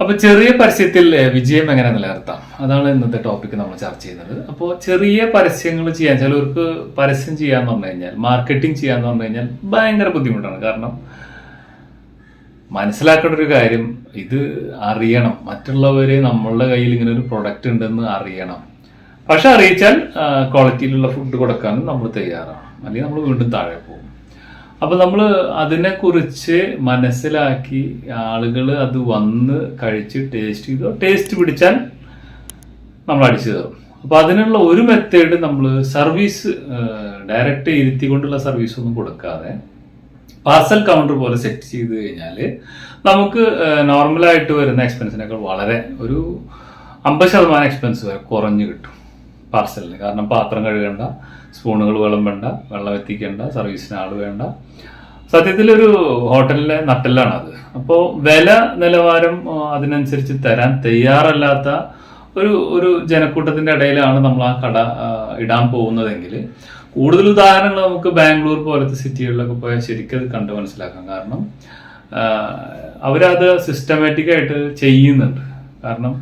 അപ്പൊ ചെറിയ പരസ്യത്തിൽ വിജയം എങ്ങനെ നിലനിർത്താം? അതാണ് ഇന്നത്തെ ടോപ്പിക് നമ്മൾ ചർച്ച ചെയ്യുന്നത്. അപ്പോൾ ചെറിയ പരസ്യങ്ങൾ ചെയ്യാൻ ചിലവർക്ക് പരസ്യം ചെയ്യാന്ന് പറഞ്ഞു കഴിഞ്ഞാൽ മാർക്കറ്റിംഗ് ചെയ്യാന്ന് പറഞ്ഞു കഴിഞ്ഞാൽ ഭയങ്കര ബുദ്ധിമുട്ടാണ്. കാരണം മനസ്സിലാക്കേണ്ട ഒരു കാര്യം ഇത് അറിയണം. മറ്റുള്ളവര് നമ്മളുടെ കയ്യിൽ ഇങ്ങനെ ഒരു പ്രൊഡക്റ്റ് ഉണ്ടെന്ന് അറിയണം. പക്ഷെ അറിയിച്ചാൽ ക്വാളിറ്റിയിലുള്ള ഫുഡ് കൊടുക്കാനും നമ്മൾ തയ്യാറാണ്. അല്ലെങ്കിൽ നമ്മൾ വീണ്ടും താഴെ പോകും. അപ്പൊ നമ്മൾ അതിനെക്കുറിച്ച് മനസ്സിലാക്കി ആളുകൾ അത് വന്ന് കഴിച്ച് ടേസ്റ്റ് ചെയ്തോ ടേസ്റ്റ് പിടിച്ചാൽ നമ്മൾ അടിച്ചു തരും. അപ്പൊ അതിനുള്ള ഒരു മെത്തേഡ് നമ്മൾ സർവീസ് ഡയറക്റ്റ് ഇരുത്തി കൊണ്ടുള്ള സർവീസ് ഒന്നും കൊടുക്കാതെ പാർസൽ കൗണ്ടർ പോലെ സെറ്റ് ചെയ്ത് കഴിഞ്ഞാൽ നമുക്ക് നോർമലായിട്ട് വരുന്ന എക്സ്പെൻസിനേക്കാൾ വളരെ ഒരു അമ്പത് ശതമാനം എക്സ്പെൻസ് വരെ കുറഞ്ഞു കിട്ടും. പാർസലിന്. കാരണം പാത്രം കഴുകേണ്ട സ്പൂണുകൾ വിളമ്പണ്ട വെള്ളം എത്തിക്കേണ്ട സർവീസിന് ആൾ വേണ്ട. സത്യത്തിൽ ഒരു ഹോട്ടലിലെ നട്ടെല്ലാണ് അത്. അപ്പോൾ വില നിലവാരം അതിനനുസരിച്ച് തരാൻ തയ്യാറല്ലാത്ത ഒരു ഒരു ജനക്കൂട്ടത്തിന്റെ ഇടയിലാണ് നമ്മൾ ആ കട ഇടാൻ പോകുന്നതെങ്കിൽ കൂടുതൽ ഉദാഹരണങ്ങൾ നമുക്ക് ബാംഗ്ലൂർ പോലത്തെ സിറ്റികളിലൊക്കെ പോയാൽ ശരിക്കും അത് കണ്ട് മനസ്സിലാക്കാം. കാരണം അവരത് സിസ്റ്റമാറ്റിക്കായിട്ട് ചെയ്യുന്നുണ്ട്. കാരണം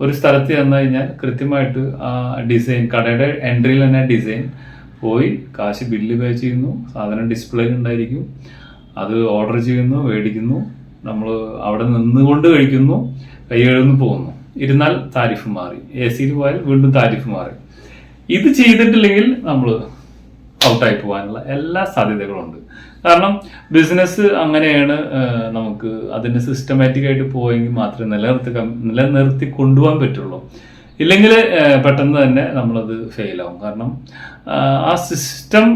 ഒരു സ്ഥലത്ത് ചെന്ന് കഴിഞ്ഞാൽ കൃത്യമായിട്ട് ആ ഡിസൈൻ കടയുടെ എൻട്രിയിൽ തന്നെ ഡിസൈൻ പോയി കാശ് ബില്ല് പേ ചെയ്യുന്നു. സാധനം ഡിസ്പ്ലേയിൽ ഉണ്ടായിരിക്കും. അത് ഓർഡർ ചെയ്യുന്നു മേടിക്കുന്നു. നമ്മൾ അവിടെ നിന്നുകൊണ്ട് കഴിക്കുന്നു കൈ കഴുകുന്നു പോകുന്നു. ഇരുന്നാൽ താരിഫ് മാറി. എ സിയിൽ പോയാൽ വീണ്ടും താരിഫ് മാറി. ഇത് ചെയ്തിട്ടില്ലെങ്കിൽ നമ്മൾ ഔട്ടായി പോകാനുള്ള എല്ലാ സാധ്യതകളും ഉണ്ട് കാരണം ബിസിനസ് അങ്ങനെയാണ് നമുക്ക് അതിന് സിസ്റ്റമാറ്റിക് ആയിട്ട് പോയെങ്കിൽ മാത്രമേ നിലനിർത്തി നിലനിർത്തി കൊണ്ടുപോകാൻ പറ്റുള്ളൂ. ഇല്ലെങ്കിൽ പെട്ടെന്ന് തന്നെ നമ്മളത് ഫെയിലാവും കാരണം ആ, സിസ്റ്റം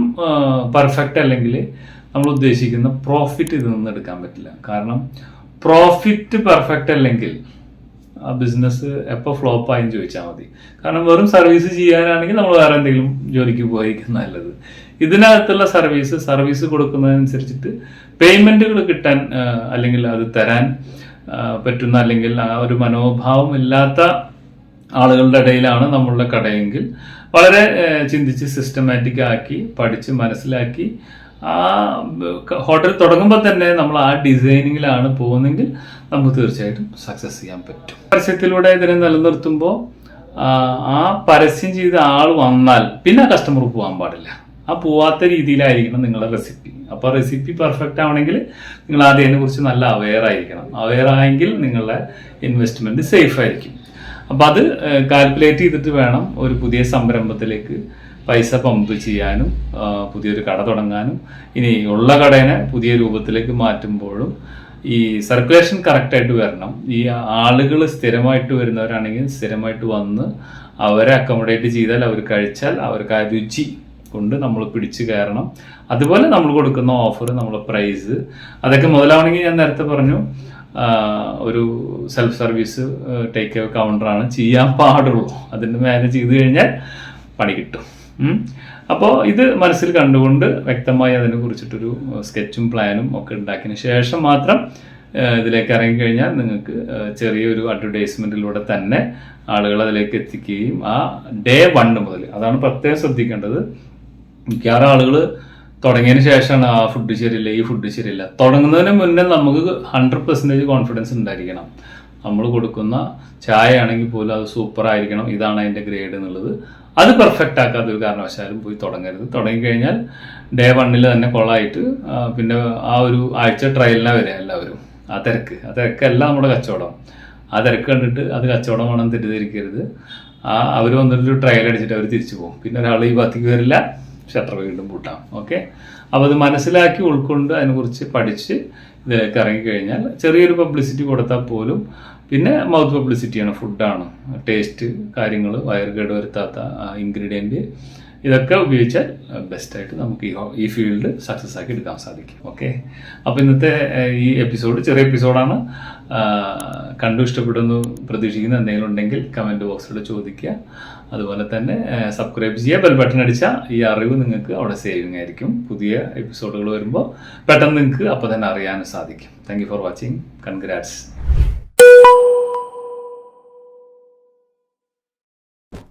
പെർഫെക്റ്റ് അല്ലെങ്കിൽ നമ്മൾ ഉദ്ദേശിക്കുന്ന പ്രോഫിറ്റ് ഇതിൽ നിന്ന് എടുക്കാൻ പറ്റില്ല. കാരണം പ്രോഫിറ്റ് പെർഫെക്റ്റ് അല്ലെങ്കിൽ ആ ബിസിനസ് എപ്പോൾ ഫ്ലോപ്പ് ആയെന്ന് ചോദിച്ചാൽ മതി. കാരണം വെറും സർവീസ് ചെയ്യാനാണെങ്കിൽ നമ്മൾ വേറെ എന്തെങ്കിലും ജോലിക്ക് പോയിരിക്കും നല്ലത്. ഇതിനകത്തുള്ള സർവീസ് സർവീസ് കൊടുക്കുന്നതനുസരിച്ചിട്ട് പേയ്മെന്റുകൾ കിട്ടാൻ അല്ലെങ്കിൽ അത് തരാൻ പറ്റുന്ന അല്ലെങ്കിൽ ആ ഒരു മനോഭാവം ഇല്ലാത്ത ആളുകളുടെ ഇടയിലാണ് നമ്മളുടെ കടയെങ്കിൽ വളരെ ചിന്തിച്ച് സിസ്റ്റമാറ്റിക് ആക്കി പഠിച്ച് മനസ്സിലാക്കി ആ ഹോട്ടൽ തുടങ്ങുമ്പോൾ തന്നെ നമ്മൾ ആ ഡിസൈനിങ്ങിലാണ് പോകുന്നെങ്കിൽ നമുക്ക് തീർച്ചയായിട്ടും സക്സസ് ചെയ്യാൻ പറ്റും. പരസ്യത്തിലൂടെ ഇതിനെ നിലനിർത്തുമ്പോൾ ആ പരസ്യം ചെയ്ത ആൾ വന്നാൽ പിന്നെ കസ്റ്റമർ പോകാൻ പാടില്ല. ആ പോവാത്ത രീതിയിലായിരിക്കണം നിങ്ങളുടെ റെസിപ്പി അപ്പൊ റെസിപ്പി പെർഫെക്റ്റ് ആവണമെങ്കിൽ നിങ്ങൾ അതിനെ കുറിച്ച് നല്ല അവെയർ ആയിരിക്കണം. അവെയർ ആയെങ്കിൽ നിങ്ങളുടെ ഇൻവെസ്റ്റ്മെന്റ് സേഫ് ആയിരിക്കും. അപ്പൊ അത് കാൽക്കുലേറ്റ് ചെയ്തിട്ട് വേണം ഒരു പുതിയ സംരംഭത്തിലേക്ക് പൈസ പമ്പ് ചെയ്യാനും പുതിയൊരു കട തുടങ്ങാനും. ഇനി ഉള്ള കടേനെ പുതിയ രൂപത്തിലേക്ക് മാറ്റുമ്പോഴും ഈ സർക്കുലേഷൻ കറക്റ്റായിട്ട് വരണം. ഈ ആളുകൾ സ്ഥിരമായിട്ട് വരുന്നവരാണെങ്കിൽ സ്ഥിരമായിട്ട് വന്ന് അവരെ അക്കോമഡേറ്റ് ചെയ്താൽ അവർ കഴിച്ചാൽ അവർക്ക് ആ രുചി കൊണ്ട് നമ്മൾ പിടിച്ചു കയറണം. അതുപോലെ നമ്മൾ കൊടുക്കുന്ന ഓഫർ നമ്മൾ പ്രൈസ് അതൊക്കെ മുതലാവണമെങ്കിൽ ഞാൻ നേരത്തെ പറഞ്ഞു ഒരു സെൽഫ് സർവീസ് ടേക്ക് എ കൗണ്ടറാണ് ചെയ്യാൻ പാടുള്ളൂ. അതിന് മാനേജ് ചെയ്ത് കഴിഞ്ഞാൽ പണി കിട്ടും. അപ്പോൾ ഇത് മനസ്സിൽ കണ്ടുകൊണ്ട് വ്യക്തമായി അതിനെ കുറിച്ചിട്ടൊരു സ്കെച്ചും പ്ലാനും ഒക്കെ ഉണ്ടാക്കിയതിന് ശേഷം മാത്രം ഇതിലേക്ക് ഇറങ്ങിക്കഴിഞ്ഞാൽ നിങ്ങൾക്ക് ചെറിയൊരു അഡ്വർടൈസ്മെന്റിലൂടെ തന്നെ ആളുകൾ അതിലേക്ക് എത്തിക്കുകയും ആ ഡേ വണ് മുതൽ അതാണ് പ്രത്യേകം ശ്രദ്ധിക്കേണ്ടത് മിക്കവാറും ആളുകൾ തുടങ്ങിയതിന് ശേഷമാണ് ആ ഫുഡ് ശരിയില്ല ഈ ഫുഡ് ശരിയില്ല. തുടങ്ങുന്നതിന് മുന്നേ നമുക്ക് ഹൺഡ്രഡ് പെർസെന്റേജ് കോൺഫിഡൻസ് ഉണ്ടായിരിക്കണം. നമ്മൾ കൊടുക്കുന്ന ചായ ആണെങ്കിൽ പോലും അത് സൂപ്പർ ആയിരിക്കണം. ഇതാണ് അതിന്റെ ഗ്രേഡ് എന്നുള്ളത്. അത് പെർഫെക്റ്റ് ആക്കാത്ത ഒരു കാരണവശാലും പോയി തുടങ്ങരുത്. തുടങ്ങിക്കഴിഞ്ഞാൽ ഡേ വണ്ണിൽ തന്നെ കൊള്ളായിട്ട് പിന്നെ ആ ഒരു ആഴ്ച ട്രയലിനെ വരിക എല്ലാവരും. ആ തിരക്ക്. ആ തിരക്കല്ല നമ്മുടെ കച്ചവടം. ആ തിരക്ക് കണ്ടിട്ട് അത് കച്ചവടമാണെന്ന് തെറ്റിദ്ധരിക്കരുത്. ആ അവർ വന്നിട്ടൊരു ട്രയൽ അടിച്ചിട്ട് അവർ തിരിച്ചു പോകും. പിന്നെ ഒരാൾ ഈ ഭാഗത്തേക്ക് വരില്ല. ഷട്ടർ വീണ്ടും പൂട്ടാം. ഓക്കെ അപ്പോൾ അത് മനസ്സിലാക്കി ഉൾക്കൊണ്ട് അതിനെക്കുറിച്ച് പഠിച്ച് ഇതിലേക്ക് ഇറങ്ങിക്കഴിഞ്ഞാൽ ചെറിയൊരു പബ്ലിസിറ്റി കൊടുത്താൽ പോലും പിന്നെ മൗത്ത് പബ്ലിസിറ്റിയാണ് ഫുഡാണ് ടേസ്റ്റ് കാര്യങ്ങൾ വയറുകേട് വരുത്താത്ത ഇൻഗ്രീഡിയന്റ് ഇതൊക്കെ ഉപയോഗിച്ചാൽ ബെസ്റ്റായിട്ട് നമുക്ക് ഈ ഈ ഫീൽഡ് സക്സസ് ആക്കി എടുക്കാൻ സാധിക്കും. ഓക്കെ അപ്പോൾ ഇന്നത്തെ ഈ എപ്പിസോഡ് ചെറിയ എപ്പിസോഡാണ് കണ്ടു ഇഷ്ടപ്പെടുന്നു പ്രതീക്ഷിക്കുന്ന എന്തെങ്കിലും ഉണ്ടെങ്കിൽ കമന്റ് ബോക്സിൽ ചോദിക്കുക. അതുപോലെ തന്നെ സബ്സ്ക്രൈബ് ചെയ്യുക ബെൽ ബട്ടൺ അടിച്ചാൽ ഈ അറിവ് നിങ്ങൾക്ക് അവിടെ സേവിങ് ആയിരിക്കും. പുതിയ എപ്പിസോഡുകൾ വരുമ്പോൾ പെട്ടെന്ന് നിങ്ങൾക്ക് അപ്പോൾ തന്നെ അറിയാനും സാധിക്കും. Thank for watching congrats